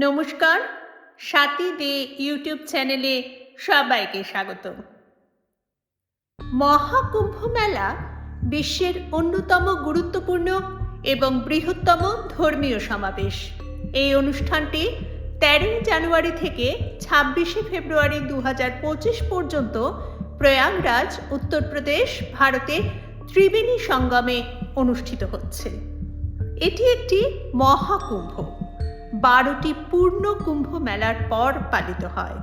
নমস্কার, সাথী দে ইউটিউব চ্যানেলে সবাইকে স্বাগত মহাকুম্ভ মেলা বিশ্বের অন্যতম গুরুত্বপূর্ণ এবং বৃহত্তম ধর্মীয় সমাবেশ। এই অনুষ্ঠানটি তেরোই জানুয়ারি থেকে ছাব্বিশে ফেব্রুয়ারি দু পর্যন্ত প্রয়াগরাজ, উত্তরপ্রদেশ, ভারতের ত্রিবেণী সঙ্গমে অনুষ্ঠিত হচ্ছে। এটি একটি মহাকুম্ভ। বারোটি পূর্ণ কুম্ভ মেলার পর পালিত হয়।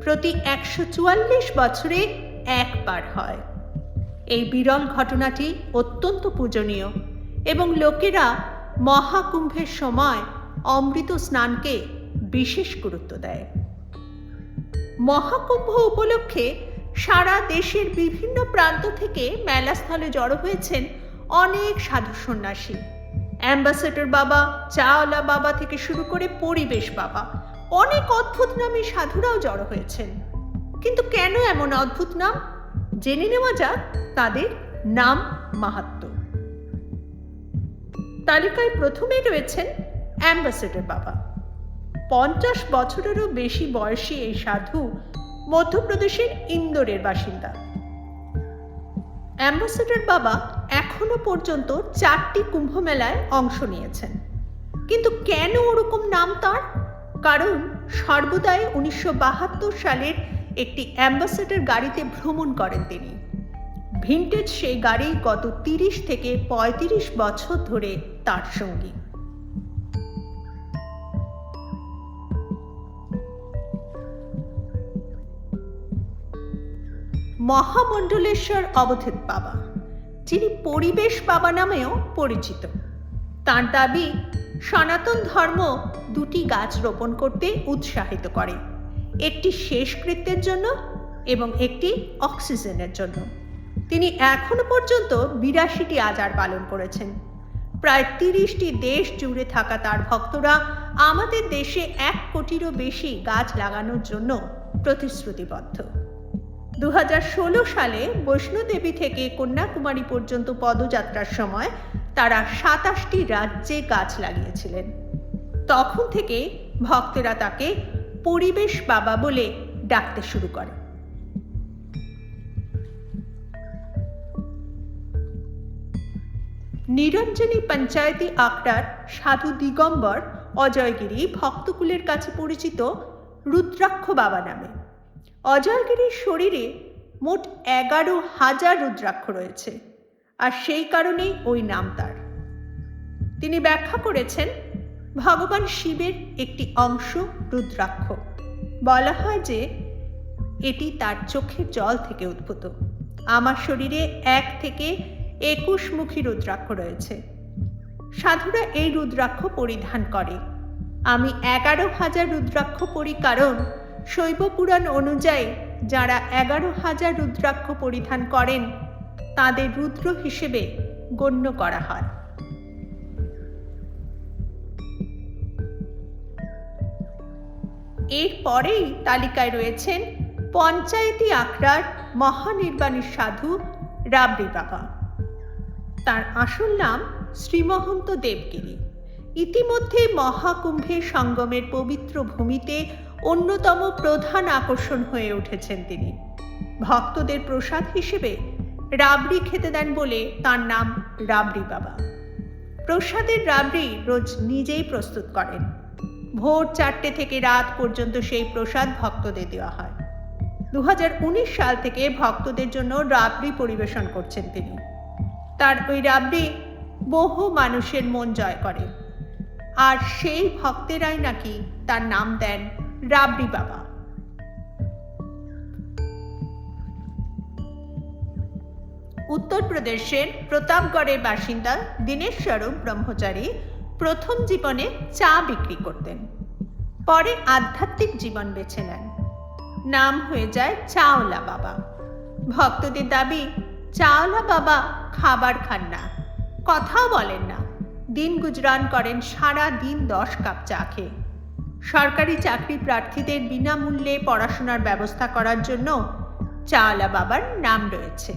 প্রতি একশো চুয়াল্লিশ বছরে একবার হয়। এই বিরল ঘটনাটি অত্যন্ত পূজনীয় এবং লোকেরা মহাকুম্ভের সময় অমৃত স্নানকে বিশেষ গুরুত্ব দেয়। মহাকুম্ভ উপলক্ষে সারা দেশের বিভিন্ন প্রান্ত থেকে মেলাস্থলে জড়ো হয়েছেন অনেক সাধু সন্ন্যাসী। অ্যাম্বাসেডর বাবা চাওয়ালা বাবা থেকে শুরু করে পরিবেশ বাবা। অনেক অদ্ভুত নামী সাধুরাও জড়ো হয়েছেন। কিন্তু কেন এমন অদ্ভুত নাম? জেনে নেওয়া যাক তাদের নাম মাহাত্ম। তালিকায় প্রথমে রয়েছেন অ্যাম্বাসেডর বাবা। পঞ্চাশ বছরেরও বেশি বয়সী এই সাধু মধ্যপ্রদেশের ইন্দোরের বাসিন্দা। অ্যাম্বাসেডর বাবা এখনও পর্যন্ত চারটি কুম্ভ মেলায় অংশ নিয়েছেন। কিন্তু কেন ওরকম নাম তার? কারণ সর্বদাই উনিশশো বাহাত্তর সালের একটি অ্যাম্বাসেডর গাড়িতে ভ্রমণ করেন তিনি। ভিন্টেজ সেই গাড়ি গত তিরিশ থেকে পঁয়ত্রিশ বছর ধরে তার সঙ্গী। মহামণ্ডলেশ্বর অবধেত বাবা। যিনি পরিবেশ বাবা নামেও পরিচিত। তার দাবি, সনাতন ধর্ম দুটি গাছ রোপণ করতে উৎসাহিত করে। একটি শেষকৃত্যের জন্য এবং একটি অক্সিজেনের জন্য। তিনি এখনও পর্যন্ত বিরাশিটি আজার পালন করেছেন। প্রায় তিরিশটি দেশ জুড়ে থাকা তার ভক্তরা আমাদের দেশে এক কোটিরও বেশি গাছ লাগানোর জন্য প্রতিশ্রুতিবদ্ধ। দু হাজার ষোলো সালে বৈষ্ণোদেবী থেকে কন্যাকুমারী পর্যন্ত পদযাত্রার সময় তারা সাতাশটি রাজ্যে গাছ লাগিয়েছিলেন। তখন থেকে ভক্তেরা তাকে পরিবেশ বাবা বলে ডাকতে শুরু করে। নিরঞ্জনী পঞ্চায়েতি আখড়ার সাধু দিগম্বর অজয়গিরি ভক্তকুলের কাছে পরিচিত রুদ্রাক্ষ বাবা নামে। অজয়গিরির শরীরে মোট এগারো হাজার রুদ্রাক্ষ রয়েছে, আর সেই কারণেই ওই নাম তার। তিনি ব্যাখ্যা করেছেন, ভগবান শিবের একটি অংশ রুদ্রাক্ষ। বলা হয় যে, এটি তার চোখের জল থেকে উদ্ভূত। আমার শরীরে এক থেকে একুশ মুখী রুদ্রাক্ষ রয়েছে। সাধুরা এই রুদ্রাক্ষ পরিধান করে। আমি এগারো হাজার রুদ্রাক্ষ পরি কারণ শৈব পুরাণ অনুযায়ী যারা এগারো হাজার রুদ্রাক্ষ পরিধান করেন, তাদের রুদ্র হিসেবে গণ্য করা হয়। এরপরেই তালিকায় রয়েছেন পঞ্চায়েতি আখড়ার মহানির্বাণী সাধু রাবড়ি বাবা। তার আসল নাম শ্রীমহন্ত দেবগিরি। ইতিমধ্যে মহাকুম্ভের সঙ্গমের পবিত্র ভূমিতে অন্যতম প্রধান আকর্ষণ হয়ে উঠেছেন তিনি। ভক্তদের প্রসাদ হিসেবে রাবড়ি খেতে দেন বলে তার নাম রাবড়ি বাবা। প্রসাদের রাবড়ি রোজ নিজেই প্রস্তুত করেন। ভোর চারটে থেকে রাত পর্যন্ত সেই প্রসাদ ভক্তদের দেওয়া হয়। দু হাজার উনিশ সাল থেকে ভক্তদের জন্য রাবড়ি পরিবেশন করছেন তিনি। তার ওই রাবড়ি বহু মানুষের মন জয় করে। আর সেই ভক্তেরাই নাকি তার নাম দেন রাবড়ি বাবা। উত্তরপ্রদেশের প্রতাপগড়ের বাসিন্দা দীনেশ স্বরূপ ব্রহ্মচারী প্রথম জীবনে চা বিক্রি করতেন, পরে আধ্যাত্মিক জীবন বেছে নেন। নাম হয়ে যায় চাওলা বাবা। ভক্তদের দাবি, চাওলা বাবা খাবার খান না। কথাও বলেন না। দিন গুজরান করেন সারা দিন দশ কাপ চা খেয়ে। সরকারি চাকরি প্রার্থীদের বিনামূল্যে পড়াশোনার ব্যবস্থা করার জন্য চাওলা বাবার নাম রয়েছে।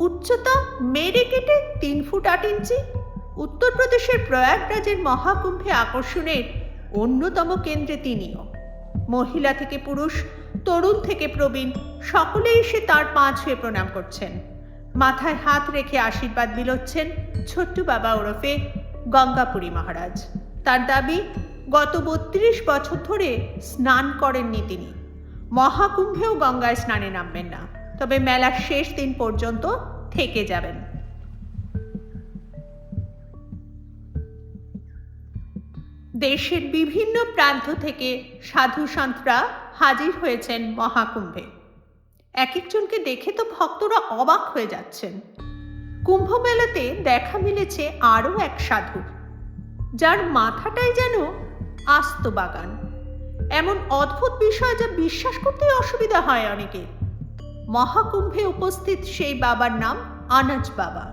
উচ্চতা মেরে কেটে তিন ফুট আট ইঞ্চি, উত্তরপ্রদেশের প্রয়াগরাজের মহাকুম্ভে আকর্ষণের অন্যতম কেন্দ্রে তিনিও। মহিলা থেকে পুরুষ, তরুণ থেকে প্রবীণ, সকলেই এসে তার পা ছুঁয়ে প্রণাম করছেন। মাথায় হাত রেখে আশীর্বাদ বিলোচ্ছেন ছোট্টু বাবা ওরফে গঙ্গাপুরী মহারাজ। তার দাবি, গত বত্রিশ বছর ধরে স্নান করেননি তিনি। মহাকুম্ভেও গঙ্গায় স্নানে নামবেন না। তবে মেলার শেষ দিন পর্যন্ত থেকে যাবেন। দেশের বিভিন্ন প্রান্ত থেকে সাধু সন্তরা হাজির হয়েছেন মহাকুম্ভে। এক একজনকে দেখে তো ভক্তরা অবাক হয়ে যাচ্ছেন। কুম্ভ মেলাতে দেখা মিলেছে আরও এক সাধু, যার মাথাটাই যেন আস্ত বাগান। এমন অদ্ভুত বিষয় যা বিশ্বাস করতে অসুবিধা হয় অনেকে। মহাকুম্ভে উপস্থিত সেই বাবার নাম আনাজ বাবা।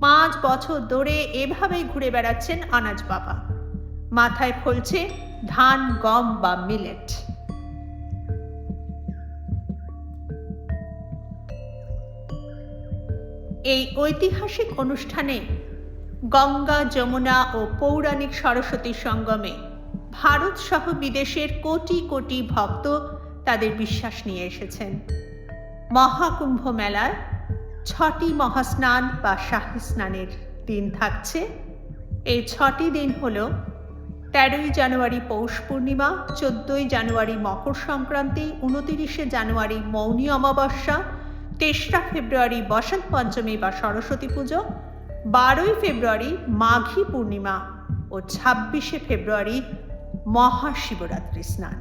পাঁচ বছর ধরে এভাবেই ঘুরে বেড়াচ্ছেন আনাজ বাবা। মাথায় ফলছে ধান, গম বা মিলেট এই ঐতিহাসিক অনুষ্ঠানে গঙ্গা, যমুনা ও পৌরাণিক সরস্বতী সঙ্গমে ভারত সহ বিদেশের কোটি কোটি ভক্ত তাদের বিশ্বাস নিয়ে এসেছেন। মহাকুম্ভ মেলায় ছটি মহাস্নান বা শাহী স্নানের দিন থাকছে। এই ছটি দিন হল তেরোই জানুয়ারি পৌষ পূর্ণিমা, চোদ্দই জানুয়ারি মকর সংক্রান্তি, উনতিরিশে জানুয়ারি মৌনী অমাবস্যা তেসরা ফেব্রুয়ারি বসন্ত পঞ্চমী বা সরস্বতী পুজো, বারোই ফেব্রুয়ারি মাঘী পূর্ণিমা ও ছাব্বিশে ফেব্রুয়ারি মহাশিবরাত্রি স্নান।